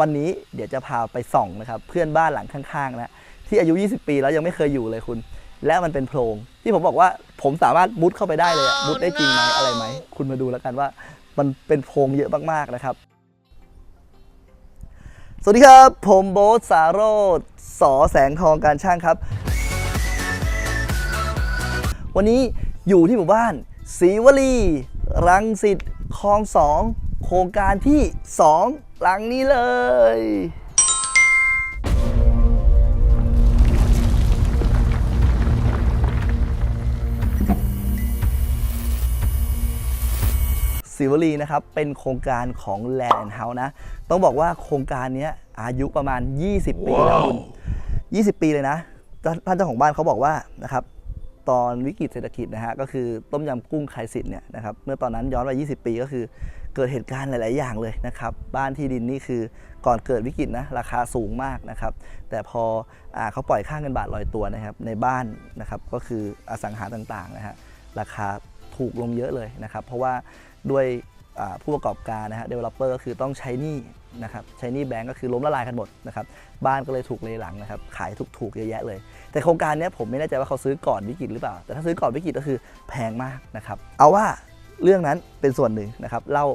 วันนี้เดี๋ยวจะพาไปส่องนะครับเพื่อนบ้านหลังข้างๆนะที่อายุ 20 ปีแล้วยังไม่เคยอยู่เลยคุณ และมันเป็นโพรงที่ผมบอกว่าผมสามารถมุดเข้าไปได้เลยอะมุดได้จริงไหมอะไรไหมคุณมาดูแล้วกันว่ามันเป็นโพรงเยอะมากๆนะครับ สวัสดีครับ ผมโบ๊ทสาโรธสอแสงทองการช่างครับ วันนี้อยู่ที่หมู่บ้านศรีวลี รังสิตคลองสองโครงการที่ 2 หลังนี้เลยศิวลีนะครับ เป็นโครงการของ Land and House นะ ต้องบอกว่าโครงการเนี้ยอายุประมาณ 20 ปีแล้วคุณ20 ปีเลยนะท่านท่านเจ้าของบ้านเขาบอกว่านะครับตอนวิกฤตเศรษฐกิจนะฮะก็คือต้มยำกุ้งไครสิทธิ์เนี่ยนะครับเมื่อตอนนั้นย้อนไป 20 ปีก็คือ เกิดเหตุการณ์หลาย ๆ อย่างเลยนะครับ บ้านที่ดินนี่คือก่อนเกิดวิกฤตนะราคาสูงมากนะครับ แต่พออเขาปล่อยค่าเงินบาทลอยตัวนะครับ ในบ้านนะครับก็คืออสังหาต่าง ๆ นะฮะราคาถูกลงเยอะเลยนะครับ เพราะว่าด้วยผู้ประกอบการนะฮะ developer ก็คือต้องใช้หนี้นะครับใช้หนี้แบงก์ก็คือล้มละลายกันหมดนะครับบ้านก็เลยถูกเลยหลังนะครับขายถูกๆเยอะแยะเลย แต่โครงการนี้ผมไม่แน่ใจว่าเขาซื้อก่อนวิกฤตหรือเปล่า แต่ถ้าซื้อก่อนวิกฤตก็คือแพงมากนะครับเอาว่า เรื่องนั้นเป็นส่วนหนึ่งนะครับเล่า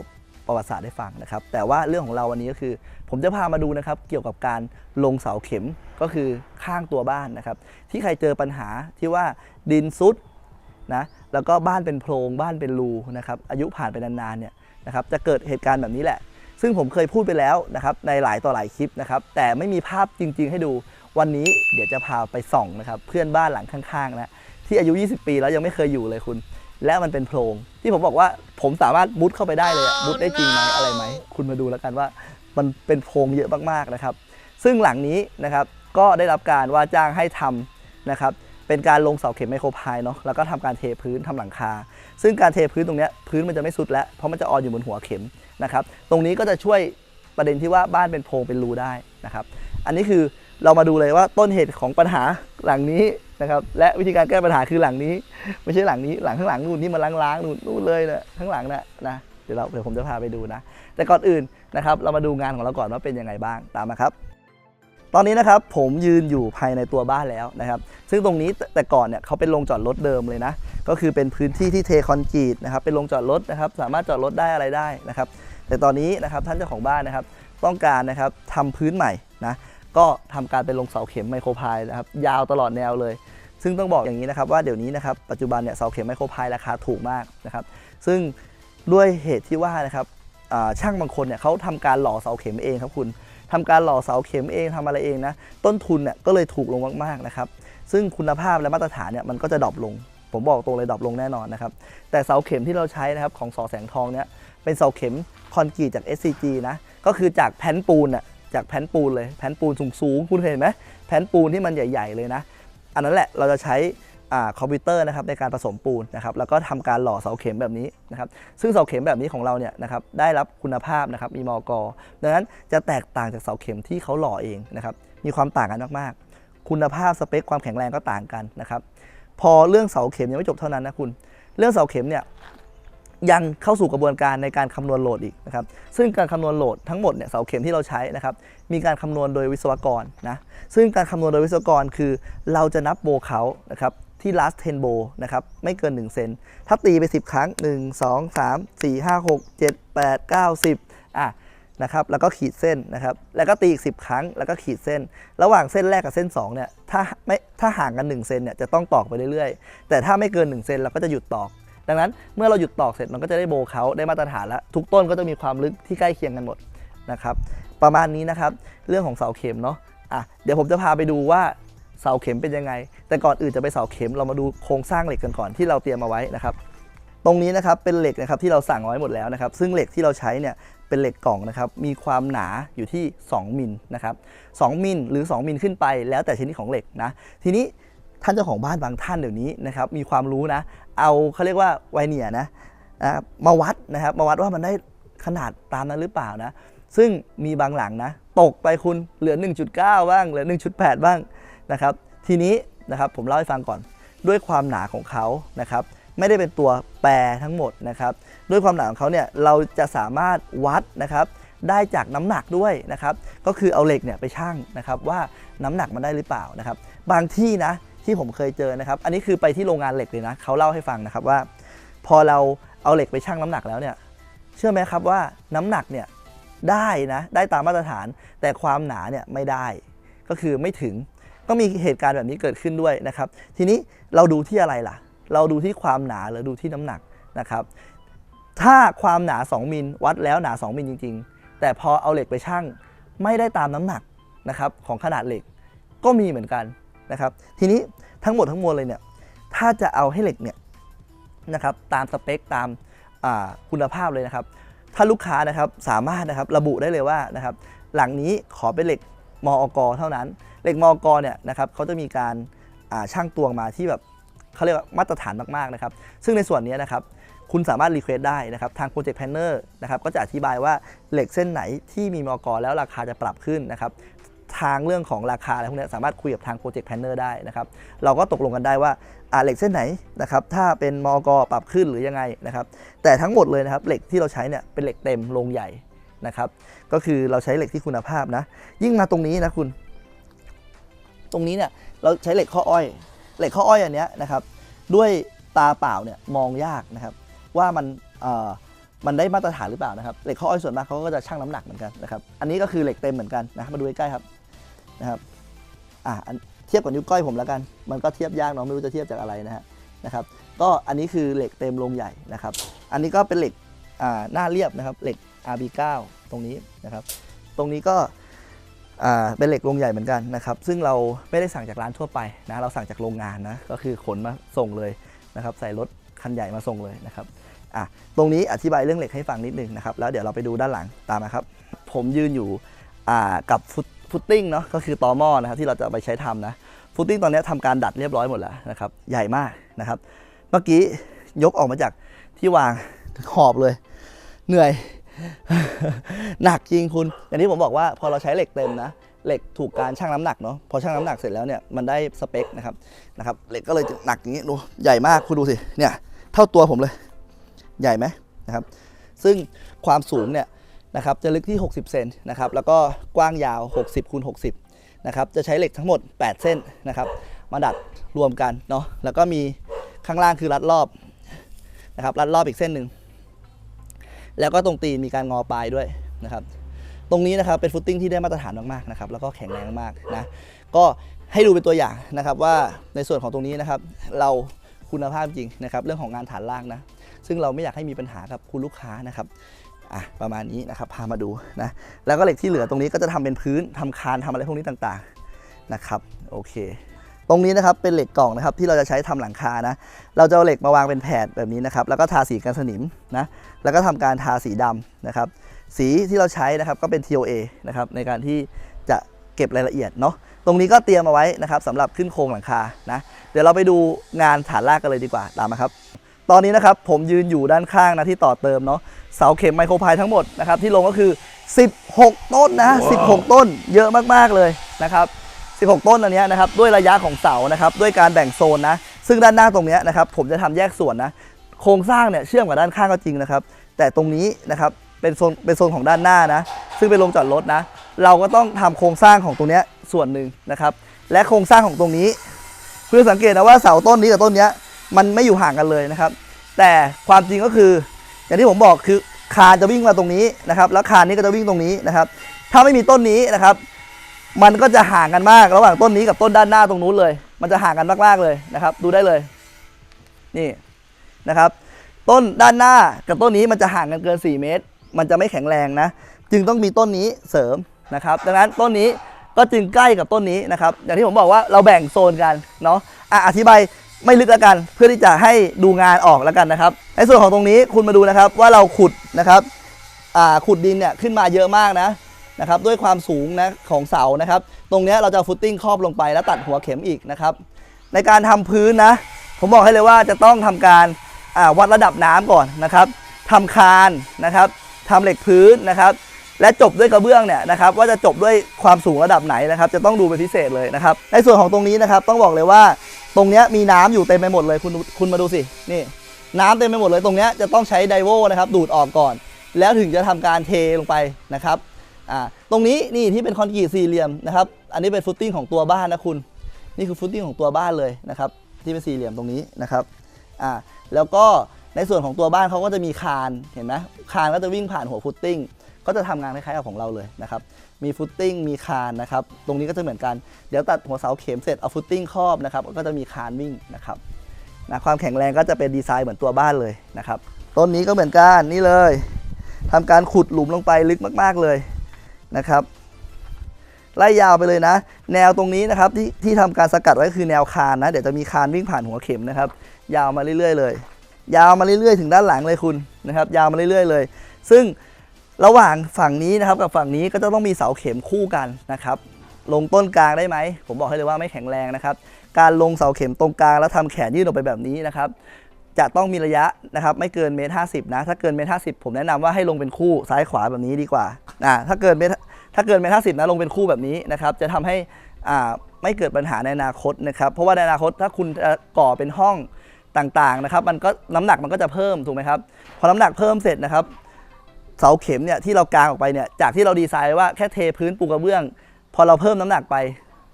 ประวัติศาสตร์ให้ฟังนะครับ แต่ว่าเรื่องของเราวันนี้ก็คือ ผมจะพามาดูนะครับ เกี่ยวกับการลงเสาเข็มก็คือข้างตัวบ้านนะครับ ที่ใครเจอปัญหาที่ว่าดินซุดนะแล้วก็บ้านเป็นโพรงบ้านเป็นรูนะครับ อายุผ่านไปนานๆเนี่ยนะครับ จะเกิดเหตุการณ์แบบนี้แหละ ซึ่งผมเคยพูดไปแล้วนะครับ ในหลายต่อหลายคลิปนะครับ แต่ไม่มีภาพจริง ๆ ให้ดูวันนี้เดี๋ยวจะพาไปส่องนะครับ เพื่อนบ้านหลังข้างๆนะที่อายุ 20 ปีแล้วยังไม่เคยอยู่เลยคุณ และมันเป็นโพรงที่ผมบอกว่าผมสามารถมุดเข้าไปได้เลยอะมุดได้จริงไหมอะไรไหมคุณมาดูแล้วกันว่ามันเป็นโพรงเยอะมากๆนะครับ ซึ่งหลังนี้นะครับก็ได้รับการว่าจ้างให้ทำนะครับเป็นการลงเสาเข็มไมโครพายเนาะแล้วก็ทำการเทพื้นทำหลังคา ซึ่งการเทพื้นตรงเนี้ยพื้นมันจะไม่สุดแล้ว เพราะมันจะออนอยู่บนหัวเข็มนะครับตรงนี้ก็จะช่วยประเด็นที่ว่าบ้านเป็นโพรงเป็นรูได้นะครับ อันนี้คือเรามาดูเลยว่าต้นเหตุของปัญหาหลังนี้ นะครับและวิธีการแก้ปัญหาคือหลังนี้ ไม่ใช่หลังนี้หลังข้างหลังนู่นนี่มันล้างๆนู่นนู่นเลยนะข้างหลังนะนะเดี๋ยวเราเดี๋ยวผมจะพาไปดูนะ แต่ก่อนอื่นนะครับเรามาดูงานของเราก่อนว่าเป็นยังไงบ้างตามมาครับ ตอนนี้นะครับผมยืนอยู่ภายในตัวบ้านแล้วนะครับ ซึ่งตรงนี้แต่ก่อนเนี่ยเขาเป็นโรงจอดรถเดิมเลยนะ ก็คือเป็นพื้นที่ที่เทคอนกรีตนะครับเป็นโรงจอดรถนะครับสามารถจอดรถได้อะไรได้นะครับ แต่ตอนนี้นะครับท่านเจ้าของบ้านนะครับต้องการนะครับทำพื้นใหม่นะก็ทำการเป็นลงเสาเข็มไมโครพายนะครับยาวตลอดแนวเลย ซึ่งต้องบอกอย่างนี้นะครับว่าเดี๋ยวนี้นะครับปัจจุบันเนี่ยเสาเข็มไมโครพายราคาถูกมากนะครับ ซึ่งด้วยเหตุที่ว่านะครับช่างบางคนเนี่ยเขาทำการหล่อเสาเข็มเองครับคุณทำการหล่อเสาเข็มเองทำอะไรเองนะต้นทุนเนี่ยก็เลยถูกลงมากๆนะครับ ซึ่งคุณภาพและมาตรฐานเนี่ยมันก็จะดรอปลง ผมบอกตรงเลยดรอปลงแน่นอนนะครับ แต่เสาเข็มที่เราใช้นะครับของสอแสงทองเนี่ยเป็นเสาเข็มคอนกรีตจาก SCG นะก็คือจากแผ่นปูนน่ะจากแผ่นปูนเลยแผ่นปูนสูงๆคุณเคยเห็นไหมแผ่นปูนที่มันใหญ่ ๆเลยนะ อันนั้นแหละเราจะใช้อคอมพิวเตอร์นะครับในการผสมปูนนะครับแล้วก็ทำการหล่อเสาเข็มแบบนี้นะครับซึ่งเสาเข็มแบบนี้ของเราเนี่ยนะครับได้รับคุณภาพนะครับมีมอกดังนั้นจะแตกต่างจากเสาเข็มที่เขาหล่อเองนะครับมีความต่างกันมากๆ คุณภาพสเปคความแข็งแรงก็ต่างกันนะครับพอเรื่องเสาเข็มยังไม่จบเท่านั้นนะคุณ เรื่องเสาเข็มเนี่ย ยังเข้าสู่กระบวนการในการคำนวณโหลดอีกนะครับซึ่งการคำนวณโหลดทั้งหมดเนี่ยเสาเข็มที่เราใช้นะครับมีการคำนวณโดยวิศวกรนะซึ่งการคำนวณโดยวิศวกรคือเราจะนับโบเขานะครับที่ last 10 โบนะครับไม่เกิน 1 เซนถ้าตีไป 10 ครั้ง 1 2 3 4 5 6 7 8 9 10อะนะครับแล้วก็ขีดเส้นนะครับแล้วก็ตีอีก 10 ครั้งแล้วก็ขีดเส้น ระหว่างเส้นแรกกับเส้น2เนี่ยถ้าไม่ถ้าห่างกัน 1 เซนเนี่ยจะต้องตอกไปเรื่อยๆ แต่ถ้าไม่เกิน 1 เซนเราก็จะหยุดตอก ดังนั้นเมื่อเราหยุดตอกเสร็จมันก็จะได้โบเขาได้มาตรฐานแล้ว ทุกต้นก็จะมีความลึกที่ใกล้เคียงกันหมดนะครับประมาณนี้นะครับเรื่องของเสาเข็มเนาะอะเดี๋ยวผมจะพาไปดูว่าเสาเข็มเป็นยังไง แต่ก่อนอื่นจะไปเสาเข็มเรามาดูโครงสร้างเหล็กกันก่อนที่เราเตรียมเอาไว้นะครับตรงนี้นะครับเป็นเหล็กนะครับที่เราสั่งเอาไว้หมดแล้วนะครับซึ่งเหล็กที่เราใช้เนี่ยเป็นเหล็กกล่องนะครับมีความหนาอยู่ที่ 2มิลนะครับ2มิลหรือ 2มิลขึ้นไปแล้วแต่ชนิดของเหล็กนะทีนี้ ท่านเจ้าของบ้านบางท่านเดี๋ยวนี้นะครับมีความรู้นะ เอาเขาเรียกว่าไวเนียนะนะมาวัดนะครับมาวัดว่ามันได้ขนาดตามนั้นหรือเปล่านะ ซึ่งมีบางหลังนะ ตกไปคุณเหลือ 1.9 บ้างเหลือ 1.8 บ้างนะครับ ทีนี้นะครับผมเล่าให้ฟังก่อนด้วยความหนาของเขานะครับ ไม่ได้เป็นตัวแปรทั้งหมดนะครับ ด้วยความหนาของเขาเนี่ยเราจะสามารถวัดนะครับ ได้จากน้ำหนักด้วยนะครับ ก็คือเอาเหล็กเนี่ยไปชั่งนะครับ ว่าน้ำหนักมันได้หรือเปล่านะครับ บางที่นะ ที่ผมเคยเจอนะครับ อันนี้คือไปที่โรงงานเหล็กเลยนะเขาเล่าให้ฟังนะครับว่า พอเราเอาเหล็กไปชั่งน้ำหนักแล้วเนี่ย เชื่อไหมครับว่าน้ำหนักเนี่ยได้นะได้ตามมาตรฐาน แต่ความหนาเนี่ยไม่ได้ ก็คือไม่ถึงก็มีเหตุการณ์แบบนี้เกิดขึ้นด้วยนะครับ ทีนี้เราดูที่อะไรล่ะ เราดูที่ความหนาหรือดูที่น้ำหนักนะครับ ถ้าความหนา 2มิลวัดแล้วหนา 2มิลจริง ๆ แต่พอเอาเหล็กไปชั่งไม่ได้ตามน้ำหนักนะครับของขนาดเหล็กก็มีเหมือนกัน นะครับทีนี้ทั้งหมดทั้งมวลเลยเนี่ยถ้าจะเอาให้เหล็กเนี่ยนะครับตามสเปคตามาคุณภาพเลยนะครับ ถ้าลูกค้านะครับสามารถนะครับระบุได้เลยว่านะครับหลังนี้ขอเป็นเหล็กมอกเท่านั้น เหล็กมอกเนี่ยนะครับเขาจะมีการาช่างตวงมาที่แบบเขาเรียกว่ามาตรฐานมากๆนะครับ ซึ่งในส่วนนี้นะครับคุณสามารถรีเควสได้นะครับทาง Project Planner นะครับก็จะอธิบายว่าเหล็กเส้นไหนที่มีมอกแล้วราคาจะปรับขึ้นนะครับ ทางเรื่องของราคาอะไรพวกนี้สามารถคุยกับทาง Project Planner ได้นะครับเราก็ตกลงกันได้ว่าอ่าเหล็กเส้นไหนนะครับถ้าเป็นมอกปรับขึ้นหรือยังไงนะครับแต่ทั้งหมดเลยนะครับเหล็กที่เราใช้เนี่ยเป็นเหล็กเต็มโรงใหญ่นะครับก็คือเราใช้เหล็กที่คุณภาพนะ ยิ่งมาตรงนี้นะคุณ ตรงนี้เนี่ยเราใช้เหล็กข้ออ้อย เหล็กข้ออ้อยอันเนี้ยนะครับด้วยตาเปล่าเนี่ยมองยากนะครับ ว่ามันเอ่อมันได้มาตรฐานหรือเปล่านะครับเหล็กข้ออ้อยส่วนมากเขาก็จะชั่งน้ำหนักเหมือนกันนะครับอันนี้ก็คือเหล็กเต็มเหมือนกันนะมาดูใกล้ๆครับ นะครับอะเทียบกับนิ้วก้อยผมแล้วกัน มันก็เทียบยากเนาะไม่รู้จะเทียบจากอะไรนะฮะนะครับ ก็อันนี้คือเหล็กเต็มโรงใหญ่นะครับ อันนี้ก็เป็นเหล็กอ่าหน้าเรียบนะครับ เหล็ก RB9 ตรงนี้นะครับ ตรงนี้ก็อ่าเป็นเหล็กโรงใหญ่เหมือนกันนะครับ ซึ่งเราไม่ได้สั่งจากร้านทั่วไปนะ เราสั่งจากโรงงานนะ ก็คือขนมาส่งเลยนะครับ ใส่รถคันใหญ่มาส่งเลยนะครับอะตรงนี้อธิบายเรื่องเหล็กให้ฟังนิดนึงนะครับ แล้วเดี๋ยวเราไปดูด้านหลังตามมาครับ ผมยืนอยู่อ่ากับฟุต ฟุตติ้งเนาะก็คือตอหม้อนะครับที่เราจะไปใช้ทำนะฟุตติ้งตอนนี้ทำการดัดเรียบร้อยหมดแล้วนะครับใหญ่มากนะครับ เมื่อกี้ยกออกมาจากที่วางหอบเลย เหนื่อย หนักจริงคุณอย่างที่ผมบอกว่าพอเราใช้เหล็กเต็มนะเหล็กถูกการชั่งน้ำหนักเนาะพอชั่งน้ำหนักเสร็จแล้วเนี่ยมันได้สเปคนะครับนะครับเหล็กก็เลยหนักอย่างนี้ดูใหญ่มากคุณดูสิเนี่ยเท่าตัวผมเลย ใหญ่ไหมนะครับ ซึ่งความสูงเนี่ย นะครับจะลึกที่ 60 เซนนะครับแล้วก็กว้างยาว 60คูณ60นะครับจะใช้เหล็กทั้งหมด 8 เส้นนะครับมาดัดรวมกันเนาะแล้วก็มีข้างล่างคือรัดรอบนะครับรัดรอบอีกเส้นหนึ่งแล้วก็ตรงตีนมีการงอปลายด้วยนะครับตรงนี้นะครับเป็นฟุตติ้งที่ได้มาตรฐานมากๆนะครับแล้วก็แข็งแรงมากนะก็ให้ดูเป็นตัวอย่างนะครับว่าในส่วนของตรงนี้นะครับเราคุณภาพจริงนะครับเรื่องของงานฐานล่างนะซึ่งเราไม่อยากให้มีปัญหากับคุณลูกค้านะครับ อะประมาณนี้นะครับพามาดูนะแล้วก็เหล็กที่เหลือตรงนี้ก็จะทำเป็นพื้นทำคานทำอะไรพวกนี้ต่างๆนะครับโอเค ตรงนี้นะครับเป็นเหล็กกล่องนะครับที่เราจะใช้ทำหลังคานะเราจะเอาเหล็กมาวางเป็นแผ่นแบบนี้นะครับแล้วก็ทาสีกันสนิมนะแล้วก็ทำการทาสีดำนะครับสีที่เราใช้นะครับก็เป็น TOA นะครับในการที่จะเก็บรายละเอียดเนาะตรงนี้ก็เตรียมเอาไว้นะครับสำหรับขึ้นโครงหลังคานะเดี๋ยวเราไปดูงานฐานรากกันเลยดีกว่าตามมาครับ ตอนนี้นะครับผมยืนอยู่ด้านข้างนะที่ต่อเติมเนาะเสาเข็มไมโครพายทั้งหมดนะครับที่ลงก็คือ 16 ต้นนะ 16 ต้นเยอะมากๆเลยนะครับ 16 ต้นอันเนี้ยนะครับด้วยระยะของเสานะครับด้วยการแบ่งโซนนะ ซึ่งด้านหน้าตรงเนี้ยนะครับผมจะทำแยกส่วนนะโครงสร้างเนี่ยเชื่อมกับด้านข้างก็จริงนะครับ แต่ตรงนี้นะครับเป็นโซนเป็นโซนของด้านหน้านะซึ่งเป็นโรงจอดรถนะ เราก็ต้องทำโครงสร้างของตรงเนี้ยส่วนหนึ่งนะครับ และโครงสร้างของตรงนี้เพื่อสังเกตนะว่าเสาต้นนี้กับต้นเนี้ย มันไม่อยู่ห่างกันเลยนะครับ แต่ความจริงก็คือ อย่างที่ผมบอกคือคานจะวิ่งมาตรงนี้นะครับ แล้วคานนี้ก็จะวิ่งตรงนี้นะครับ ถ้าไม่มีต้นนี้นะครับ มันก็จะห่างกันมากระหว่างต้นนี้กับต้นด้านหน้าตรงนู้นเลย มันจะห่างกันมากๆเลยนะครับ ดูได้เลยนี่นะครับ ต้นด้านหน้ากับต้นนี้มันจะห่างกันเกิน 4 เมตร มันจะไม่แข็งแรงนะ จึงต้องมีต้นนี้เสริมนะครับ ดังนั้นต้นนี้ก็จึงใกล้กับต้นนี้นะครับ อย่างที่ผมบอกว่าเราแบ่งโซนกันเนาะอะอธิบาย ไม่ลึกแล้วกัน เพื่อที่จะให้ดูงานออกแล้วกันนะครับ ในส่วนของตรงนี้คุณมาดูนะครับว่าเราขุดนะครับขุดดินเนี่ยขึ้นมาเยอะมากนะนะครับด้วยความสูงนะของเสานะครับ ตรงนี้เราจะฟุตติ้งครอบลงไปแล้วตัดหัวเข็มอีกนะครับ ในการทำพื้นนะ ผมบอกให้เลยว่าจะต้องทำการวัดระดับน้ำก่อนนะครับทำคานนะครับทำเหล็กพื้นนะครับ และจบด้วยกระเบื้องเนี่ยนะครับ ว่าจะจบด้วยความสูงระดับไหนนะครับ จะต้องดูเป็นพิเศษเลยนะครับ ในส่วนของตรงนี้นะครับ ต้องบอกเลยว่า ตรงเนี้ยมีน้ำอยู่เต็มไปหมดเลยคุณคุณมาดูสินี่น้ำเต็มไปหมดเลยตรงเนี้ยจะต้องใช้ไดโวนะครับดูดออกก่อน แล้วถึงจะทำการเทลงไปนะครับอ่าตรงนี้นี่ที่เป็นคอนกรีตสี่เหลี่ยมนะครับอันนี้เป็นฟุตติ้งของตัวบ้านนะคุณ นี่คือฟุตติ้งของตัวบ้านเลยนะครับที่เป็นสี่เหลี่ยมตรงนี้นะครับอ่าแล้วก็ในส่วนของตัวบ้านเขาก็จะมีคานเห็นไหมคานก็จะวิ่งผ่านหัวฟุตติ้ง ก็จะทำงานคล้ายๆกับของเราเลยนะครับ มีฟุตติ้ง มีคานนะครับ ตรงนี้ก็จะเหมือนกัน เดี๋ยวตัดหัวเสาเข็มเสร็จ เอาฟุตติ้งครอบนะครับ ก็จะมีคานวิ่งนะครับนะความแข็งแรงก็จะเป็นดีไซน์เหมือนตัวบ้านเลยนะครับ ต้นนี้ก็เหมือนกัน นี่เลยทำการขุดหลุมลงไปลึกมาก ๆเลยนะครับ ไล่ยาวไปเลยนะ แนวตรงนี้นะครับที่ที่ทำการสกัดไว้คือแนวคานนะ เดี๋ยวจะมีคานวิ่งผ่านหัวเข็มนะครับ ยาวมาเรื่อยๆเลย ยาวมาเรื่อยๆ ถึงด้านหลังเลยคุณนะครับ ยาวมาเรื่อยๆเลย ซึ่ง ระหว่างฝั่งนี้นะครับกับฝั่งนี้ก็จะต้องมีเสาเข็มคู่กันนะครับ ลงต้นกลางได้ไหม ผมบอกให้เลยว่าไม่แข็งแรงนะครับ การลงเสาเข็มตรงกลางแล้วทำแขนยื่นออกไปแบบนี้นะครับ จะต้องมีระยะนะครับไม่เกินเมตรห้าสิบนะ ถ้าเกินเมตรห้าสิบผมแนะนำว่าให้ลงเป็นคู่ซ้ายขวาแบบนี้ดีกว่าอ่าถ้าเกินเมตรถ้าเกินเมตรห้าสิบนะลงเป็นคู่แบบนี้นะครับ จะทำให้อ่าไม่เกิดปัญหาในอนาคตนะครับ เพราะว่าในอนาคตถ้าคุณก่อเป็นห้องต่างๆนะครับ มันก็น้ำหนักมันก็จะเพิ่มถูกไหมครับ พอน้ำหนักเพิ่มเสร็จนะครับ เสาเข็มเนี่ยที่เรากางออกไปเนี่ยจากที่เราดีไซน์ว่าแค่เทพื้นปูกระเบื้อง พอเราเพิ่มน้ำหนักไป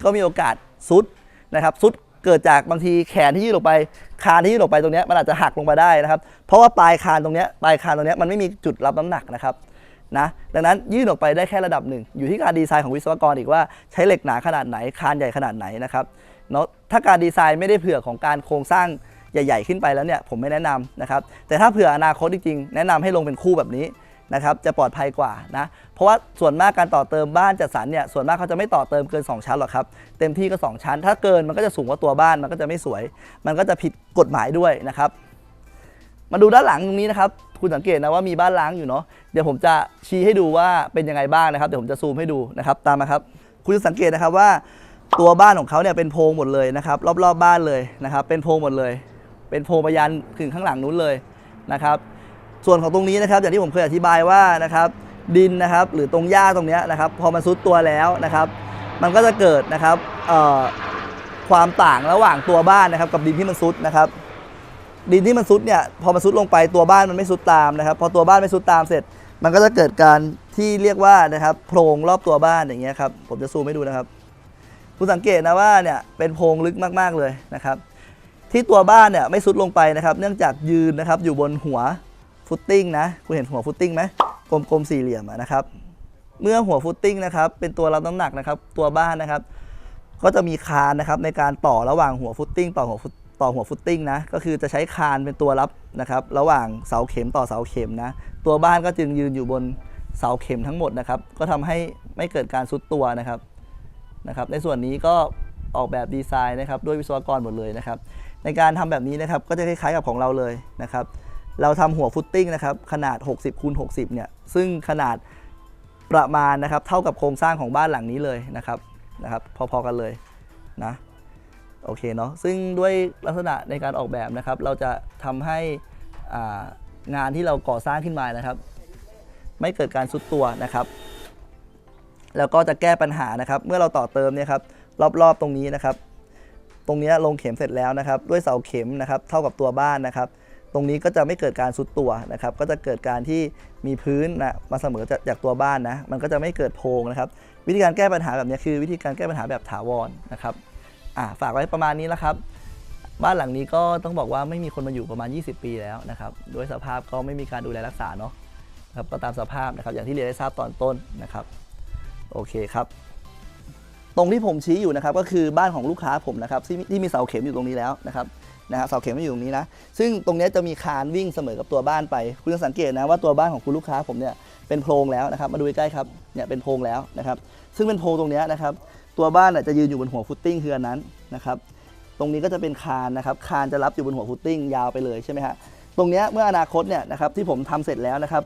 ก็มีโอกาสซุดนะครับซุดเกิดจากบางทีแขนที่ยืดออกไปคานที่ยืดออกไปตรงเนี้ยมันอาจจะหักลงมาได้นะครับ เพราะว่าปลายคานตรงเนี้ยปลายคานตรงเนี้ยมันไม่มีจุดรับน้ำหนักนะครับนะดังนั้นยื่นออกไปได้แค่ระดับหนึ่ง อยู่ที่การดีไซน์ของวิศวกรอีกว่าใช้เหล็กหนาขนาดไหน คานใหญ่ขนาดไหนนะครับเนาะถ้าการดีไซน์ไม่ได้เผื่อของการโครงสร้างใหญ่ ๆ ขึ้นไปแล้วเนี่ยผมไม่แนะนำนะครับแต่ถ้าเผื่ออนาคตจริงๆแนะนำให้ลงเป็นคู่แบบนี้ นะครับจะปลอดภัยกว่านะเพราะว่าส่วนมากการต่อเติมบ้านจัดสรรเนี่ยส่วนมากเขาจะไม่ต่อเติมเกิน 2 ชั้นหรอกครับเต็มที่ก็ 2 ชั้น ถ้าเกินมันก็จะสูงกว่าตัวบ้านมันก็จะไม่สวย มันก็จะผิดกฎหมายด้วยนะครับ มาดูด้านหลังตรงนี้นะครับคุณสังเกตนะว่ามีบ้านล้างอยู่เนาะเดี๋ยวผมจะชี้ให้ดูว่าเป็นยังไงบ้างนะครับเดี๋ยวผมจะซูมให้ดูนะครับตามมาครับ คุณจะสังเกตนะครับว่าตัวบ้านของเขาเนี่ยเป็นโพรงหมดเลยนะครับรอบๆบบ้านเลยนะครับเป็นโพรงหมดเลย เป็นโพรงไปยันถึงข้างหลังนู้นเลยนะครับ ส่วนของตรงนี้นะครับอย่างที่ผมเคยอธิบายว่านะครับดินนะครับหรือตรงหญ้าตรงนี้นะครับพอมันซุดตัวแล้วนะครับมันก็จะเกิดนะครับความต่างระหว่างตัวบ้านนะครับ กับดินที่มันซุดนะครับ ดินที่มันซุดเนี่ยพอมันซุดลงไปตัวบ้านมันไม่ซุดตามนะครับพอตัวบ้านไม่ซุดตามเสร็จ มันก็จะเกิดการที่เรียกว่านะครับโพรงรอบตัวบ้านอย่างเงี้ยครับผมจะซูมให้ดูนะครับคุณสังเกตนะว่าเนี่ยเป็นโพรงลึกมากๆเลยนะครับ ที่ตัวบ้านเนี่ยไม่ซุดลงไปนะครับ เนื่องจากยืนนะครับอยู่บนหัว ฟุตติ้งนะ คุณเห็นหัวฟุตติ้งไหมกลมๆสี่เหลี่ยมนะครับ เมื่อหัวฟุตติ้งนะครับ เป็นตัวรับน้ำหนักนะครับ ตัวบ้านนะครับ ก็จะมีคานนะครับในการต่อระหว่างหัวฟุตติ้งต่อหัวฟุตต่อหัวฟุตติ้งนะ ก็คือจะใช้คานเป็นตัวรับนะครับ ระหว่างเสาเข็มต่อเสาเข็มนะ ตัวบ้านก็จึงยืนอยู่บนเสาเข็มทั้งหมดนะครับ ก็ทำให้ไม่เกิดการซุดตัวนะครับ นะครับ ในส่วนนี้ก็ออกแบบดีไซน์นะครับ ด้วยวิศวกรหมดเลยนะครับ ในการทำแบบนี้นะครับ ก็จะคล้ายๆกับของเราเลยนะครับ เราทำหัวฟุตติ้งนะครับขนาด 60คูณ60เนี่ยซึ่งขนาดประมาณนะครับเท่ากับโครงสร้างของบ้านหลังนี้เลยนะครับนะครับ พอๆกันเลยนะโอเคเนาะซึ่งด้วยลักษณะในการออกแบบนะครับ เราจะทำให้งานที่เราก่อสร้างขึ้นมานะครับ ไม่เกิดการซุดตัวนะครับแล้วก็จะแก้ปัญหานะครับ เมื่อเราต่อเติมเนี่ยครับรอบๆตรงนี้นะครับ ตรงนี้ลงเข็มเสร็จแล้วนะครับ ด้วยเสาเข็มนะครับ เท่ากับตัวบ้านนะครับ ตรงนี้ก็จะไม่เกิดการซุดตัวนะครับ ก็จะเกิดการที่มีพื้นนะมาเสมอจากจากตัวบ้านนะ มันก็จะไม่เกิดโพรงนะครับ วิธีการแก้ปัญหาแบบนี้คือวิธีการแก้ปัญหาแบบถาวรนะครับอ่าฝากไว้ประมาณนี้แล้วครับ บ้านหลังนี้ก็ต้องบอกว่าไม่มีคนมาอยู่ประมาณ 20 ปีแล้วนะครับ ด้วยสภาพก็ไม่มีการดูแลรักษาเนาะครับก็ตามสภาพนะครับ อย่างที่เรียนได้ทราบตอนต้นนะครับ โอเคครับตรงที่ผมชี้อยู่นะครับก็คือบ้านของลูกค้าผมนะครับที่ที่มีเสาเข็มอยู่ตรงนี้แล้วนะครับ นะฮะเสาเข็มอยู่ตรงนี้นะซึ่งตรงนี้จะมีคานวิ่งเสมอกับตัวบ้านไปคุณจะสังเกตนะว่าตัวบ้านของคุณลูกค้าผมเนี่ยเป็นโพรงแล้วนะครับมาดูใกล้ครับเนี่ยเป็นโพรงแล้วนะครับซึ่งเป็นโพรงตรงนี้นะครับตัวบ้านจะยืนอยู่บนหัวฟุตติ้งคืออันนั้นนะครับตรงนี้ก็จะเป็นคานนะครับคานจะรับอยู่บนหัวฟุตติ้งยาวไปเลยใช่ไหมฮะตรงนี้เมื่ออนาคตเนี่ยนะครับที่ผมทำเสร็จแล้วนะครับ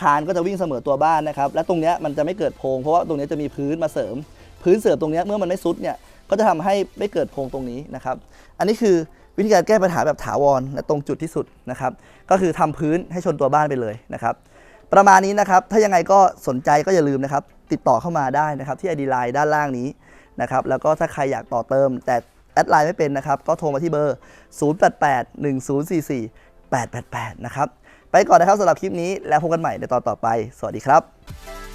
คานก็จะวิ่งเสมอตัวบ้านนะครับและตรงนี้มันจะไม่เกิดโพรงเพราะว่าตรงนี้จะมีพื้นมาเสริม พื้นเสริมตรงนี้เมื่อมันไม่ซุดเนี่ยก็จะทำให้ไม่เกิดโพรงตรงนี้นะครับอันนี้คือ วิธีการแก้ปัญหาแบบถาวรและตรงจุดที่สุดนะครับก็คือทำพื้นให้ชนตัวบ้านไปเลยนะครับประมาณนี้นะครับถ้ายังไงก็สนใจก็อย่าลืมนะครับติดต่อเข้ามาได้นะครับที่ ID Line ด้านล่างนี้นะครับแล้วก็ถ้าใครอยากต่อเติม แต่แอดไลน์ไม่เป็นนะครับก็โทรมาที่เบอร์ 0881044888 นะครับไปก่อนนะครับสำหรับคลิปนี้แล้วพบกันใหม่ในตอนต่อไป สวัสดีครับ